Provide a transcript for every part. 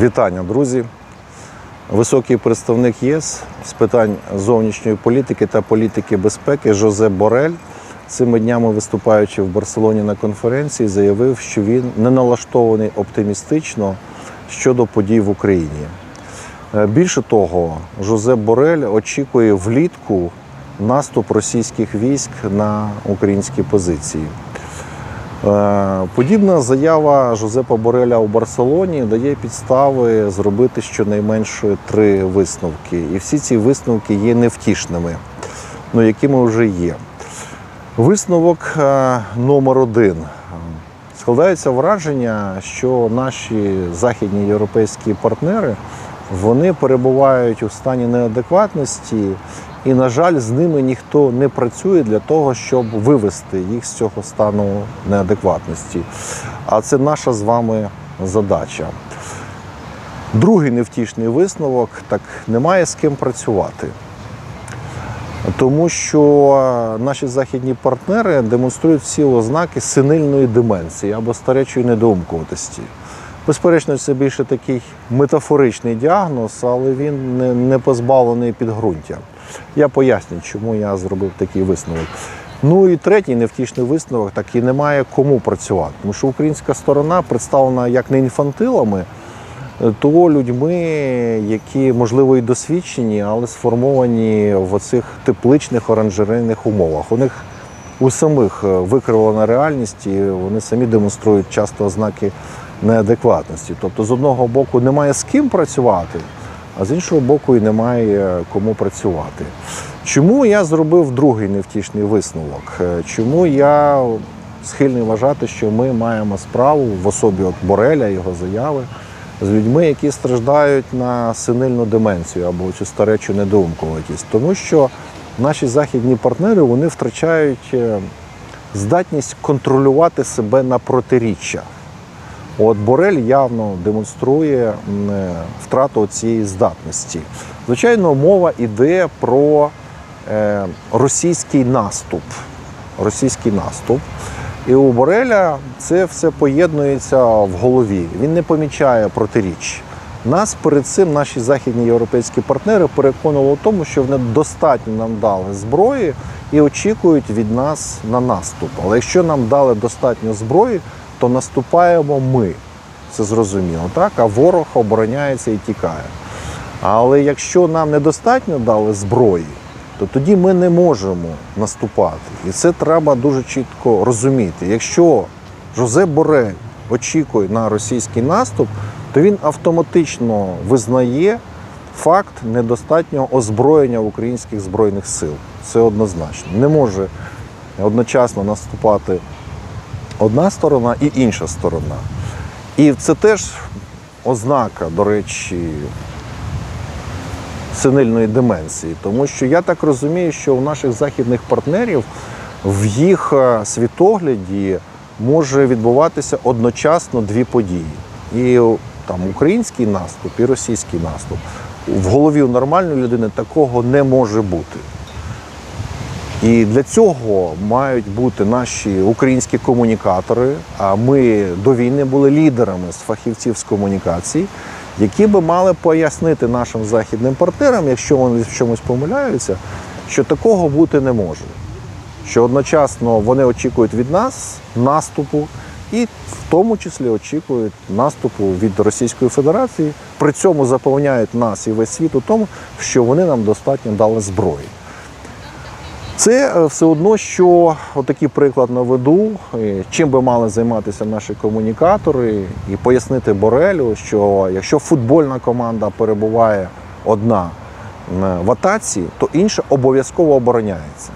Вітання, друзі. Високий представник ЄС з питань зовнішньої політики та політики безпеки Жозеп Борель цими днями виступаючи в Барселоні на конференції, заявив, що він не налаштований оптимістично щодо подій в Україні. Е, Більше того, Жозеп Борель очікує влітку наступ російських військ на українські позиції. Е, Подібна заява Жозепа Бореля у Барселоні дає підстави зробити щонайменше три висновки. І всі ці висновки є невтішними, ну якими вже є. Висновок е, номер один. Складається враження, що наші західні європейські партнери вони перебувають у стані неадекватності, і, на жаль, з ними ніхто не працює для того, щоб вивести їх з цього стану неадекватності. А це наша з вами задача. Другий невтішний висновок так немає з ким працювати. Тому що наші західні партнери демонструють всі ознаки синильної деменції або старечої недоумкуватості. Безперечно, це більше такий метафоричний діагноз, але він не, позбавлений підґрунтя. Я поясню, чому я зробив такий висновок. Ну і третій невтішний висновок так і немає кому працювати. Тому що українська сторона представлена як не інфантилами, то людьми, які можливо і досвідчені, але сформовані в оцих тепличних оранжерейних умовах. У них у самих викривлена реальність, і вони самі демонструють часто ознаки неадекватності. Тобто, з одного боку, немає з ким працювати, а з іншого боку, і немає кому працювати. Чому я зробив другий невтішний висновок? Е, Чому я схильний вважати, що ми маємо справу в особі от Бореля, його заяви, з людьми, які страждають на синильну деменцію або цю старечу недоумкуватість? Тому що наші західні партнери вони втрачають е, здатність контролювати себе на протиріччя. От Борель явно демонструє е, втрату цієї здатності. Звичайно, мова йде про е, російський наступ. Російський наступ. І у Бореля це все поєднується в голові. Він не помічає протиріч. Нас перед цим наші західні європейські партнери переконували в тому, що вони достатньо нам дали зброї і очікують від нас на наступ. Але якщо нам дали достатньо зброї, то наступаємо ми. Це зрозуміло, так? А ворог обороняється і тікає. Але якщо нам недостатньо дали зброї, то тоді ми не можемо наступати. І це треба дуже чітко розуміти. Якщо Жозеп Борель очікує на російський наступ, то він автоматично визнає факт недостатнього озброєння українських збройних сил. Це однозначно. Не може одночасно наступати одна сторона і інша сторона. І це теж ознака, до речі, синильної деменції. Тому що я так розумію, що у наших західних партнерів в їх е, світогляді може відбуватися одночасно дві події. І там український наступ і російський наступ. В голові у нормальної людини такого не може бути. І для цього мають бути наші українські комунікатори. А ми до війни були лідерами з фахівців з комунікацій, які би мали пояснити нашим західним партнерам, якщо вони в чомусь помиляються, що такого бути не може. Що одночасно вони очікують від нас наступу, і в тому числі очікують наступу від Російської Федерації. При цьому запевняють нас і весь світ у тому, що вони нам достатньо дали зброї. Це е, все одно, що отакий приклад наведу, е, чим би мали займатися наші комунікатори, і пояснити Борелю, що якщо футбольна команда перебуває одна в атаці, то інша обов'язково обороняється.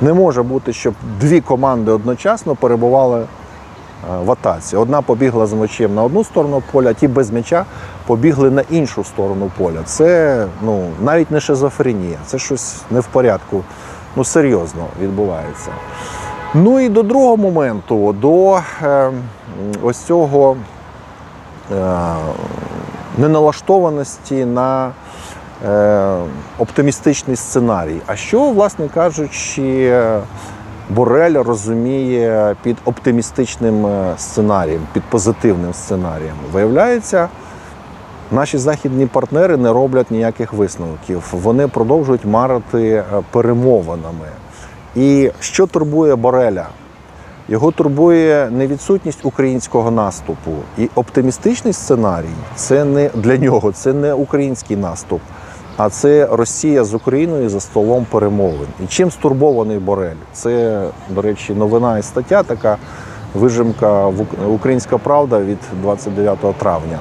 Не може бути, щоб дві команди одночасно перебували е, в атаці. Одна побігла з м'ячем на одну сторону поля, а ті без м'яча побігли на іншу сторону поля. Це ну, навіть не шизофренія, це щось не в порядку, ну серйозно відбувається. Ну і до другого моменту, до е, ось цього е, неналаштованості на е, оптимістичний сценарій. А що, власне кажучи, Борель розуміє під оптимістичним е, сценарієм, під позитивним сценарієм? Виявляється, Наші західні партнери не роблять ніяких висновків. Вони продовжують марити е, перемовинами. І що турбує Бореля? Його турбує не відсутність українського наступу. І оптимістичний сценарій це не для нього, це не український наступ, а це Росія з Україною за столом перемовин. І чим стурбований Борель? Це, до речі, новина і стаття, така вижимка в Українська Правда від 29 травня.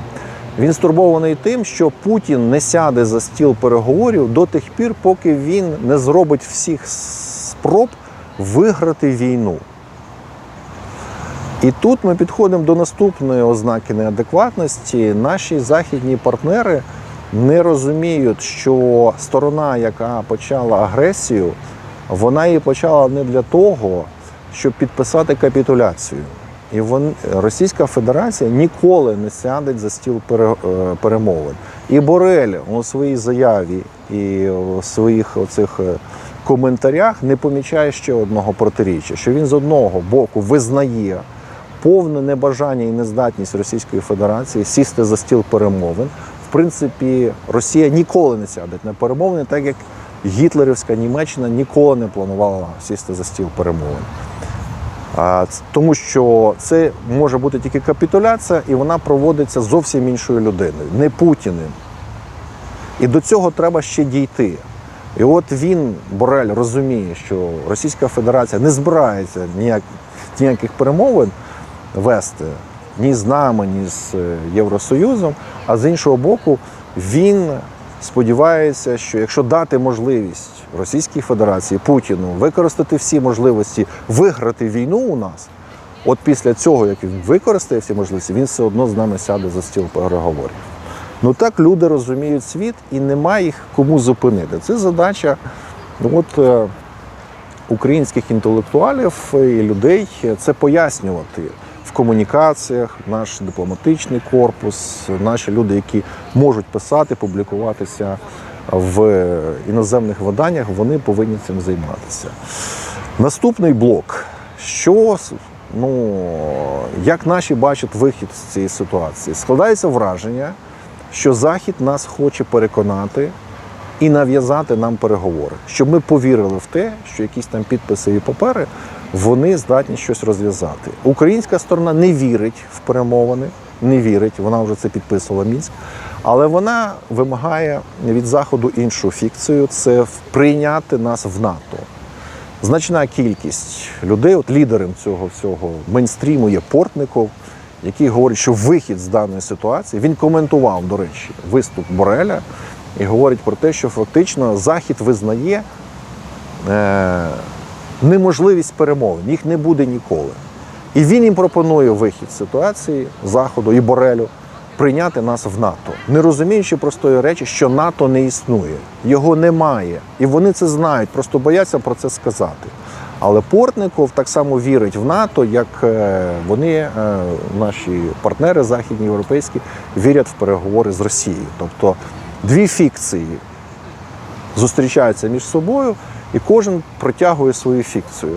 Він стурбований тим, що Путін не сяде за стіл переговорів до тих пір, поки він не зробить всіх спроб виграти війну. І тут ми підходимо до наступної ознаки неадекватності. Наші західні партнери не розуміють, що сторона, яка почала агресію, вона її почала не для того, щоб підписати капітуляцію. І вон, Російська Федерація ніколи не сяде за стіл е, перемовин. І Борель у своїй заяві і у своїх оцих е, коментарях не помічає ще одного протиріччя, що він з одного боку визнає повне небажання і нездатність Російської Федерації сісти за стіл перемовин. В принципі, Росія ніколи не сяде на перемовини, так як гітлерівська Німеччина ніколи не планувала сісти за стіл перемовин. Тому що це може бути тільки капітуляція, і вона проводиться зовсім іншою людиною, не Путіним. І до цього треба ще дійти. І от він, Борель, розуміє, що Російська Федерація не збирається ніяк, ніяких перемовин вести ні з нами, ні з е, Євросоюзом. А з іншого боку, він сподівається, що якщо дати можливість Російській Федерації Путіну використати всі можливості виграти війну у нас, от після цього, як він використає всі можливості, він все одно з нами сяде за стіл переговорів. Ну так люди розуміють світ і немає їх кому зупинити. Це задача ну, от, е, українських інтелектуалів і людей це пояснювати комунікаціях, наш дипломатичний корпус, наші люди, які можуть писати, публікуватися в іноземних виданнях, вони повинні цим займатися. Наступний блок. Що ну, як наші бачать вихід з цієї ситуації? Складається враження, що Захід нас хоче переконати і нав'язати нам переговори, щоб ми повірили в те, що якісь там підписи і папери вони здатні щось розв'язати. Українська сторона не вірить в перемовини, не вірить, вона вже це підписувала Мінськ, але вона вимагає від Заходу іншу фікцію це прийняти нас в НАТО. Значна кількість людей, от лідером цього всього мейнстріму є Портников, який говорить, що вихід з даної ситуації він коментував, до речі, виступ Бореля і говорить про те, що фактично Захід визнає е, неможливість перемовин, їх не буде ніколи. І він їм пропонує вихід з ситуації Заходу і Борелю прийняти нас в НАТО, не розуміючи простої речі, що НАТО не існує, його немає. І вони це знають, просто бояться про це сказати. Але Портников так само вірить в НАТО, як е, вони, е, наші партнери західні європейські, вірять в переговори з Росією. Тобто дві фікції зустрічаються між собою, і кожен протягує свою фікцію.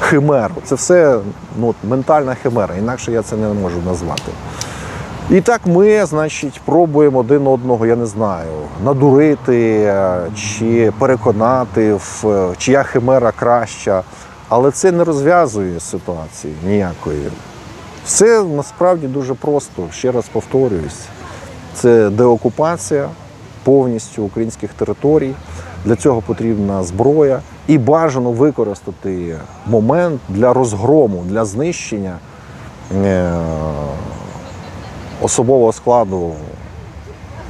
Химеру. Це все ну, ментальна химера, інакше я це не можу назвати. І так ми, значить, пробуємо один одного, я не знаю, надурити е, чи переконати, в, е, чия химера краща. Але це не розв'язує ситуації ніякої. Все насправді дуже просто, ще раз повторююсь. Це деокупація повністю українських територій. Для цього потрібна зброя і бажано використати момент для розгрому, для знищення е, особового складу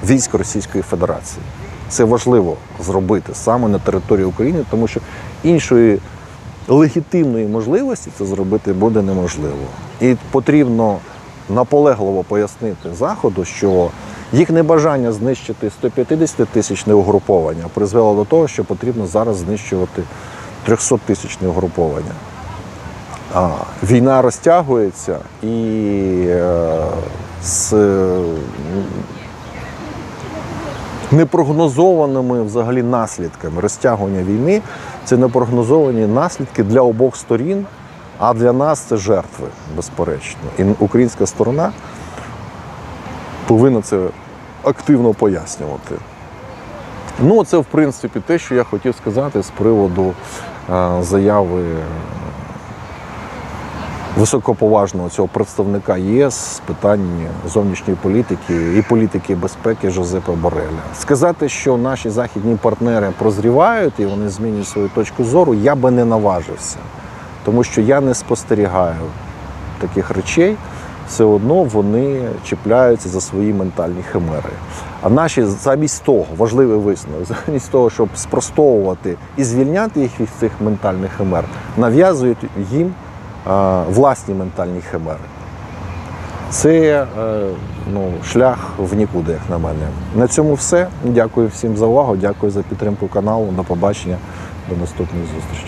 військ Російської Федерації. Це важливо зробити саме на території України, тому що іншої легітимної можливості це зробити буде неможливо. І потрібно наполегливо пояснити Заходу, що їх небажання знищити 150 тисячне угруповання призвело до того, що потрібно зараз знищувати 300 тисячне угруповання. А, війна розтягується і е, з е, непрогнозованими взагалі наслідками розтягування війни. Це непрогнозовані наслідки для обох сторін, а для нас це жертви, безперечно. І українська сторона повинна це активно пояснювати. Ну, це, в принципі, те, що я хотів сказати з приводу е, заяви високоповажного цього представника ЄС з питань зовнішньої політики і політики безпеки Жозепа Бореля. Сказати, що наші західні партнери прозрівають і вони змінюють свою точку зору, я би не наважився, тому що я не спостерігаю таких речей. Все одно вони чіпляються за свої ментальні химери. А наші замість того, важливий висновок, замість того, щоб спростовувати і звільняти їх від цих ментальних химер, нав'язують їм е, власні ментальні химери. Це е, ну, шлях в нікуди, як на мене. На цьому все. Дякую всім за увагу. Дякую за підтримку каналу. До побачення, до наступної зустрічі.